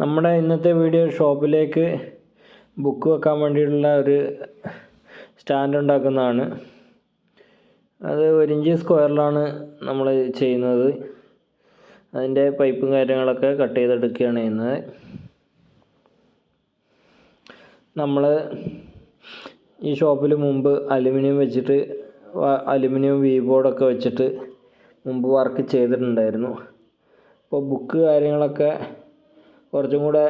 നമ്മുടെ ഇന്നത്തെ വീഡിയോ ഷോപ്പിലേക്ക് ബുക്ക് വെക്കാൻ വേണ്ടിയിട്ടുള്ള ഒരു സ്റ്റാൻഡ് ഉണ്ടാക്കുന്നതാണ്. അത് ഒരു ഇഞ്ച് സ്ക്വയറിലാണ് നമ്മൾ ചെയ്യുന്നത്. അതിന്റെ പൈപ്പും കാര്യങ്ങളൊക്കെ കട്ട് ചെയ്തെടുക്കുകയാണ് ചെയ്യുന്നത്. നമ്മൾ ഈ ഷോപ്പിൽ മുമ്പ് അലുമിനിയം വെച്ചിട്ട് അലുമിനിയം വി ബോർഡൊക്കെ വെച്ചിട്ട് മുമ്പ് വർക്ക് ചെയ്തിട്ടുണ്ടായിരുന്നു. അപ്പോൾ ബുക്ക് കാര്യങ്ങളൊക്കെ കുറച്ചും കൂടെ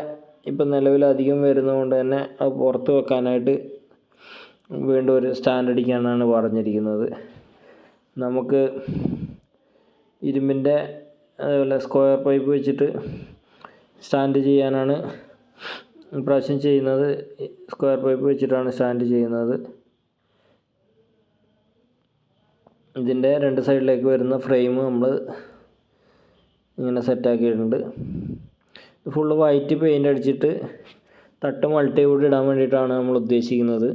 ഇപ്പം നിലവിൽ അധികം വരുന്നതുകൊണ്ട് തന്നെ അത് പുറത്ത് വെക്കാനായിട്ട് വീണ്ടും ഒരു സ്റ്റാൻഡ് അടിക്കാനാണ് പറഞ്ഞിരിക്കുന്നത്. നമുക്ക് ഇരുമ്പിന്റെ അതേപോലെ സ്ക്വയർ പൈപ്പ് വെച്ചിട്ട് സ്റ്റാൻഡ് ചെയ്യാനാണ് ഇപ്രാവശ്യം ചെയ്യുന്നത്. സ്ക്വയർ പൈപ്പ് വെച്ചിട്ടാണ് സ്റ്റാൻഡ് ചെയ്യുന്നത്. ഇതിന്റെ രണ്ട് സൈഡിലേക്ക് വരുന്ന ഫ്രെയിം നമ്മൾ ഇങ്ങനെ സെറ്റാക്കിയിട്ടുണ്ട്. ഫുള്ള് വൈറ്റ് പെയിന്റ് അടിച്ചിട്ട് തട്ട് മൾട്ടി കൂടി ഇടാൻ വേണ്ടിയിട്ടാണ് നമ്മൾ ഉദ്ദേശിക്കുന്നത്.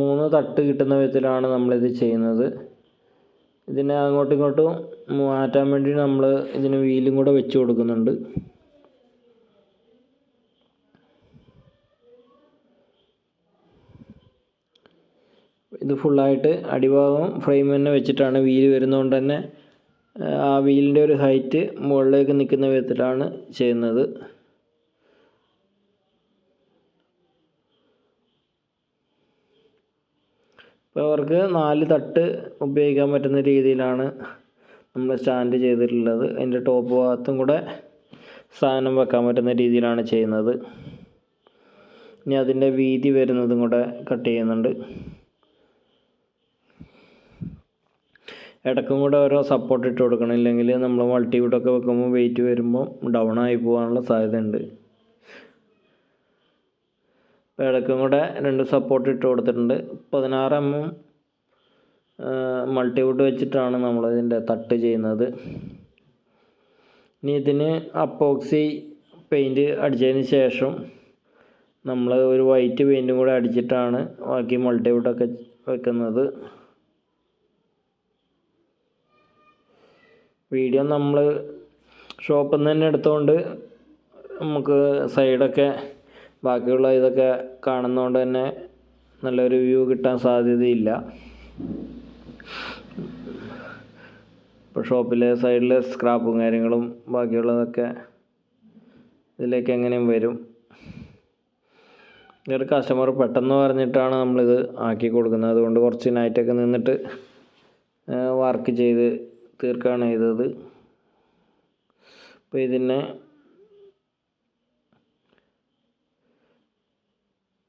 മൂന്ന് തട്ട് കിട്ടുന്ന വിധത്തിലാണ് നമ്മളിത് ചെയ്യുന്നത്. ഇതിനെ അങ്ങോട്ടും ഇങ്ങോട്ടും മാറ്റാൻ വേണ്ടി നമ്മൾ ഇതിന് വീലും കൂടെ വെച്ച് കൊടുക്കുന്നുണ്ട്. ഇത് ഫുള്ളായിട്ട് അടിഭാഗം ഫ്രെയിം തന്നെ വെച്ചിട്ടാണ് വീൽ വരുന്നതുകൊണ്ട് തന്നെ ആ വീലിന്റെ ഒരു ഹൈറ്റ് മുകളിലേക്ക് നിൽക്കുന്ന വിധത്തിലാണ് ചെയ്യുന്നത്. അപ്പോൾ അവർക്ക് നാല് തട്ട് ഉപയോഗിക്കാൻ പറ്റുന്ന രീതിയിലാണ് നമ്മൾ സ്റ്റാൻഡ് ചെയ്തിട്ടുള്ളത്. അതിന്റെ ടോപ്പ് ഭാഗത്തും കൂടെ സാധനം വെക്കാൻ പറ്റുന്ന രീതിയിലാണ് ചെയ്യുന്നത്. ഇനി അതിന്റെ വീതി വരുന്നതും കൂടെ കട്ട് ചെയ്യുന്നുണ്ട്. ഇടയ്ക്കും കൂടെ ഓരോ സപ്പോർട്ട് ഇട്ട് കൊടുക്കണം. ഇല്ലെങ്കിൽ നമ്മൾ മൾട്ടിവുഡൊക്കെ വെക്കുമ്പോൾ വെയിറ്റ് വരുമ്പോൾ ഡൗൺ ആയി പോകാനുള്ള സാധ്യതയുണ്ട്. അപ്പോൾ ഇടയ്ക്കും കൂടെ രണ്ട് സപ്പോർട്ട് ഇട്ട് കൊടുത്തിട്ടുണ്ട്. പതിനാറ് എം എം മൾട്ടിവുഡ് വെച്ചിട്ടാണ് നമ്മൾ ഇതിന്റെ തട്ട് ചെയ്യുന്നത്. ഇനി ഇതിന് അപ്പോക്സി പെയിന്റ് അടിച്ചതിന് ശേഷം നമ്മൾ ഒരു വൈറ്റ് പെയിന്റും കൂടെ അടിച്ചിട്ടാണ് ബാക്കി മൾട്ടിവുഡൊക്കെ വെക്കുന്നത്. വീഡിയോ നമ്മൾ ഷോപ്പിൽ നിന്ന് തന്നെ എടുത്തുകൊണ്ട് നമുക്ക് സൈഡൊക്കെ ബാക്കിയുള്ള ഇതൊക്കെ കാണുന്നതുകൊണ്ട് തന്നെ നല്ലൊരു വ്യൂ കിട്ടാൻ സാധ്യതയില്ല. ഇപ്പോൾ ഷോപ്പിലെ സൈഡിലെ സ്ക്രാപ്പും കാര്യങ്ങളും ബാക്കിയുള്ളതൊക്കെ ഇതിലേക്ക് എങ്ങനെയും വരും. ഒരു കസ്റ്റമർ പെട്ടെന്ന് പറഞ്ഞിട്ടാണ് നമ്മളിത് ആക്കി കൊടുക്കുന്നത്. അതുകൊണ്ട് കുറച്ച് നൈറ്റൊക്കെ നിന്നിട്ട് വർക്ക് ചെയ്ത് തീർക്കുകയാണ് ചെയ്തത്. അപ്പോൾ ഇതിനെ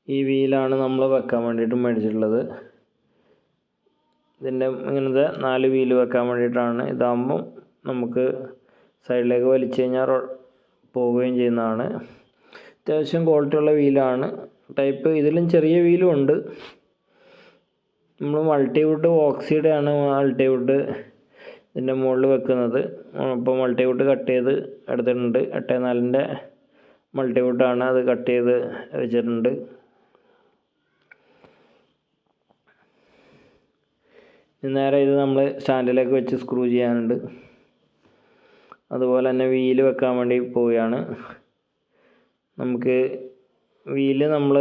ഈ വീലാണ് നമ്മൾ വെക്കാൻ വേണ്ടിയിട്ട് മേടിച്ചിട്ടുള്ളത്. ഇതിന്റെ ഇങ്ങനത്തെ നാല് വീൽ വെക്കാൻ വേണ്ടിയിട്ടാണ്. ഇതാകുമ്പം നമുക്ക് സൈഡിലേക്ക് വലിച്ചു കഴിഞ്ഞാൽ പോവുകയും ചെയ്യുന്നതാണ്. അത്യാവശ്യം ക്വാളിറ്റി ഉള്ള വീലാണ്. ടൈപ്പ് ഇതിലും ചെറിയ വീലും ഉണ്ട്. നമ്മൾ മൾട്ടിവുഡ് ഓക്സിഡാണ് ആണ് മൾട്ടിവുഡ് ഇതിന്റെ മുകളിൽ വെക്കുന്നത്. അപ്പോൾ മൾട്ടിവുഡ് കട്ട് ചെയ്ത് എടുത്തിട്ടുണ്ട്. എട്ട് നാലിന്റെ മൾട്ടിവുഡാണ് അത് കട്ട് ചെയ്ത് വെച്ചിട്ടുണ്ട്. നേരെ ഇത് നമ്മൾ സ്റ്റാൻഡിലേക്ക് വെച്ച് സ്ക്രൂ ചെയ്യാനുണ്ട്. അതുപോലെ തന്നെ വീൽ വെക്കാൻ വേണ്ടി പോവുകയാണ്. നമുക്ക് വീൽ നമ്മൾ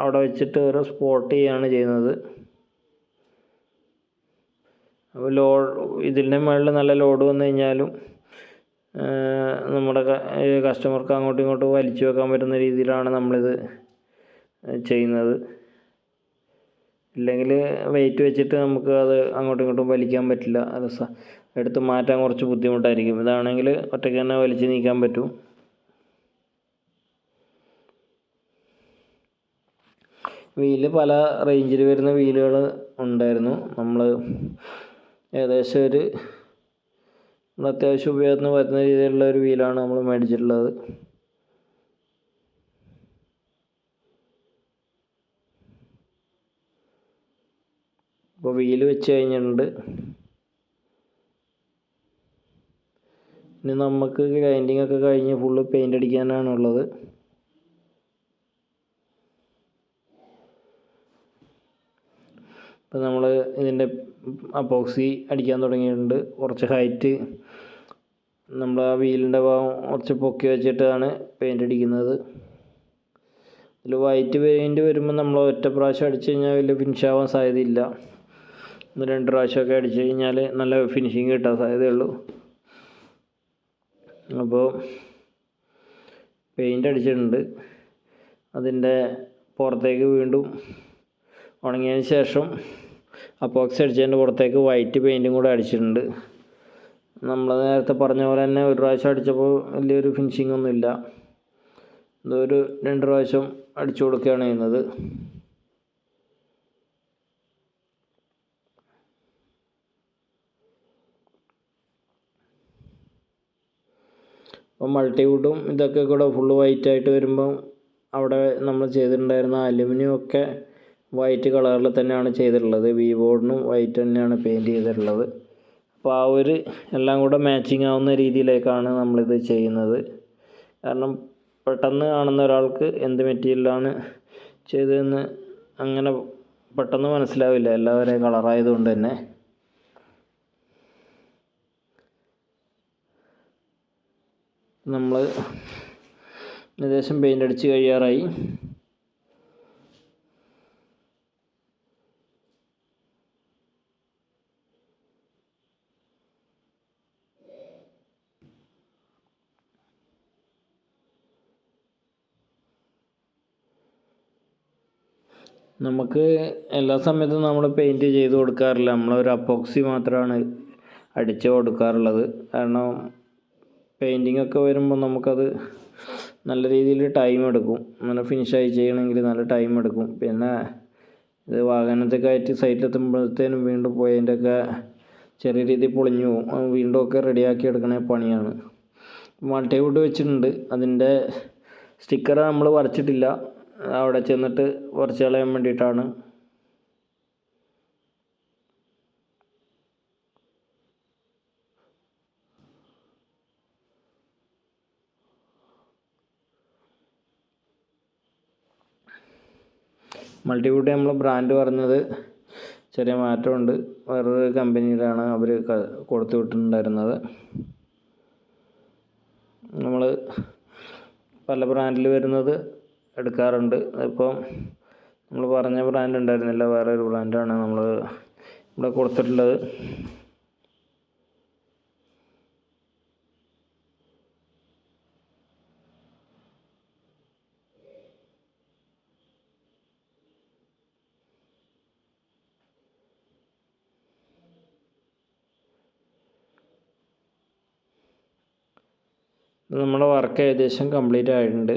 അവിടെ വെച്ചിട്ട് ഓരോ സ്പോട്ട് ചെയ്യുകയാണ് ചെയ്യുന്നത്. അപ്പോൾ ലോഡ് ഇതിന്റെ മുകളിൽ നല്ല ലോഡ് വന്നു കഴിഞ്ഞാലും നമ്മുടെ കസ്റ്റമർക്ക് അങ്ങോട്ടും ഇങ്ങോട്ടും വലിച്ചു വെക്കാൻ പറ്റുന്ന രീതിയിലാണ് നമ്മളിത് ചെയ്യുന്നത്. ഇല്ലെങ്കിൽ വെയിറ്റ് വെച്ചിട്ട് നമുക്ക് അത് അങ്ങോട്ടും ഇങ്ങോട്ടും വലിക്കാൻ പറ്റില്ല. അത് എടുത്ത് മാറ്റാൻ കുറച്ച് ബുദ്ധിമുട്ടായിരിക്കും. ഇതാണെങ്കിൽ ഒറ്റയ്ക്ക് തന്നെ വലിച്ച് നീക്കാൻ പറ്റും. വീൽ പല റേഞ്ചിൽ വരുന്ന വീലുകൾ ഉണ്ടായിരുന്നു. നമ്മൾ ഏകദേശം ഒരു നമ്മൾ അത്യാവശ്യം ഉപയോഗത്തിന് വരുന്ന രീതിയിലുള്ള ഒരു വീലാണ് നമ്മൾ മേടിച്ചിട്ടുള്ളത്. അപ്പോൾ വീൽ വെച്ച് കഴിഞ്ഞിട്ടുണ്ട്. ഇനി നമുക്ക് ഗ്രൈൻഡിങ് ഒക്കെ കഴിഞ്ഞ് ഫുള്ള് പെയിന്റ് അടിക്കാനാണുള്ളത്. ഇപ്പം നമ്മൾ ഇതിന്റെ അപ്പോക്സി അടിക്കാൻ തുടങ്ങിയിട്ടുണ്ട്. കുറച്ച് ഹൈറ്റ് നമ്മൾ ആ വീലിന്റെ ഭാഗം കുറച്ച് പൊക്കി വെച്ചിട്ടാണ് പെയിന്റ് അടിക്കുന്നത്. ഇതിൽ വൈറ്റ് പെയിന്റ് വരുമ്പോൾ നമ്മൾ ഒറ്റ പ്രാവശ്യം അടിച്ചു കഴിഞ്ഞാൽ വലിയ ഫിനിഷ് ആവാൻ സാധ്യതയില്ല. രണ്ട് പ്രാവശ്യമൊക്കെ അടിച്ചു കഴിഞ്ഞാൽ നല്ല ഫിനിഷിങ് കിട്ടാൻ സാധ്യതയുള്ളൂ. അപ്പോൾ പെയിന്റ് അടിച്ചിട്ടുണ്ട്. അതിന്റെ പുറത്തേക്ക് വീണ്ടും ഉണങ്ങിയതിന് ശേഷം അപ്പോക്സ് അടിച്ചതിന്റെ പുറത്തേക്ക് വൈറ്റ് പെയിന്റും കൂടെ അടിച്ചിട്ടുണ്ട്. നമ്മൾ നേരത്തെ പറഞ്ഞ പോലെ തന്നെ ഒരു പ്രാവശ്യം അടിച്ചപ്പോൾ വലിയൊരു ഫിനിഷിംഗ് ഒന്നുമില്ല ഇതൊരു രണ്ട് പ്രാവശ്യം അടിച്ചു കൊടുക്കുകയാണ് ചെയ്യുന്നത്. അപ്പോൾ മൾട്ടിവുഡും ഇതൊക്കെ കൂടെ ഫുള്ള് വൈറ്റായിട്ട് വരുമ്പം അവിടെ നമ്മൾ ചെയ്തിട്ടുണ്ടായിരുന്ന അലുമിനിയം ഒക്കെ വൈറ്റ് കളറിൽ തന്നെയാണ് ചെയ്തിട്ടുള്ളത്. വി ബോർഡിനും വൈറ്റ് തന്നെയാണ് പെയിന്റ് ചെയ്തിട്ടുള്ളത്. അപ്പോൾ ആ ഒരു എല്ലാം കൂടെ മാച്ചിങ് ആവുന്ന രീതിയിലേക്കാണ് നമ്മളിത് ചെയ്യുന്നത്. കാരണം പെട്ടെന്ന് കാണുന്ന ഒരാൾക്ക് എന്ത് മെറ്റീരിയലാണ് ചെയ്തതെന്ന് അങ്ങനെ പെട്ടെന്ന് മനസ്സിലാവില്ല. എല്ലാവരെയും കളറായതുകൊണ്ട് തന്നെ. നമ്മൾ ഏകദേശം പെയിന്റ് അടിച്ച് കഴിയാറായി. നമുക്ക് എല്ലാ സമയത്തും നമ്മൾ പെയിന്റ് ചെയ്ത് കൊടുക്കാറില്ല. നമ്മളൊരു അപ്പോക്സി മാത്രമാണ് അടിച്ച് കൊടുക്കാറുള്ളത്. കാരണം പെയിന്റിങ് ഒക്കെ വരുമ്പോൾ നമുക്കത് നല്ല രീതിയിൽ ടൈം എടുക്കും. നല്ല ഫിനിഷായി ചെയ്യണമെങ്കിൽ നല്ല ടൈം എടുക്കും. പിന്നെ ഇത് വാഹനത്തെ കയറ്റി സൈറ്റിലെത്തുമ്പോഴത്തേനും വീണ്ടും പോയതിന്റെയൊക്കെ ചെറിയ രീതിയിൽ പൊളിഞ്ഞു പോകും വീണ്ടും ഒക്കെ റെഡിയാക്കി എടുക്കണ പണിയാണ്. മൾട്ടിവുഡ് വെച്ചിട്ടുണ്ട്. അതിന്റെ സ്റ്റിക്കർ നമ്മൾ വരച്ചിട്ടില്ല. അവിടെ ചെന്നിട്ട് കുറച്ച് കളയാൻ വേണ്ടിയിട്ടാണ്. മൾട്ടിബ്യൂട്ടി നമ്മൾ ബ്രാൻഡ് പറഞ്ഞത് ചെറിയ മാറ്റമുണ്ട്. വേറൊരു കമ്പനിയിലാണ് അവർ കൊടുത്തു വിട്ടിട്ടുണ്ടായിരുന്നത്. നമ്മൾ പല ബ്രാൻഡിൽ വരുന്നത് എടുക്കാറുണ്ട്. ഇപ്പം നമ്മൾ പറഞ്ഞ ബ്രാൻഡ് ഉണ്ടായിരുന്നില്ല. വേറെ ഒരു ബ്രാൻഡാണ് നമ്മൾ ഇവിടെ കൊടുത്തിട്ടുള്ളത്. നമ്മുടെ വർക്ക് ഏകദേശം കംപ്ലീറ്റ് ആയിട്ടുണ്ട്.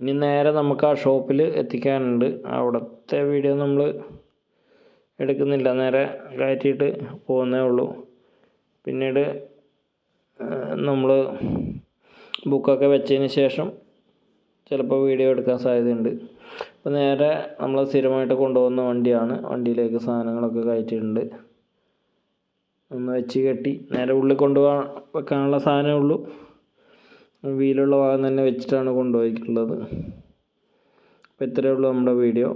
ഇനി നേരെ നമുക്ക് ആ ഷോപ്പിൽ എത്തിക്കാനുണ്ട്. അവിടുത്തെ വീഡിയോ നമ്മൾ എടുക്കുന്നില്ല. നേരെ കയറ്റിയിട്ട് പോകുന്നേ ഉള്ളൂ. പിന്നീട് നമ്മൾ ബുക്കൊക്കെ വെച്ചതിന് ശേഷം ചിലപ്പോൾ വീഡിയോ എടുക്കാൻ സാധ്യതയുണ്ട്. അപ്പോൾ നേരെ നമ്മൾ സ്ഥിരമായിട്ട് കൊണ്ടുപോകുന്ന വണ്ടിയാണ്. വണ്ടിയിലേക്ക് സാധനങ്ങളൊക്കെ കയറ്റിയിട്ടുണ്ട്. ഒന്ന് വെച്ച് കെട്ടി നേരെ ഉള്ളിൽ കൊണ്ടുപോകാൻ വെക്കാനുള്ള സാധനമേ ഉള്ളൂ. വീലുള്ള ഭാഗം തന്നെ വെച്ചിട്ടാണ് കൊണ്ടുപോയിട്ടുള്ളത്. അപ്പോൾ ഇത്രയേ ഉള്ളൂ നമ്മുടെ വീഡിയോ.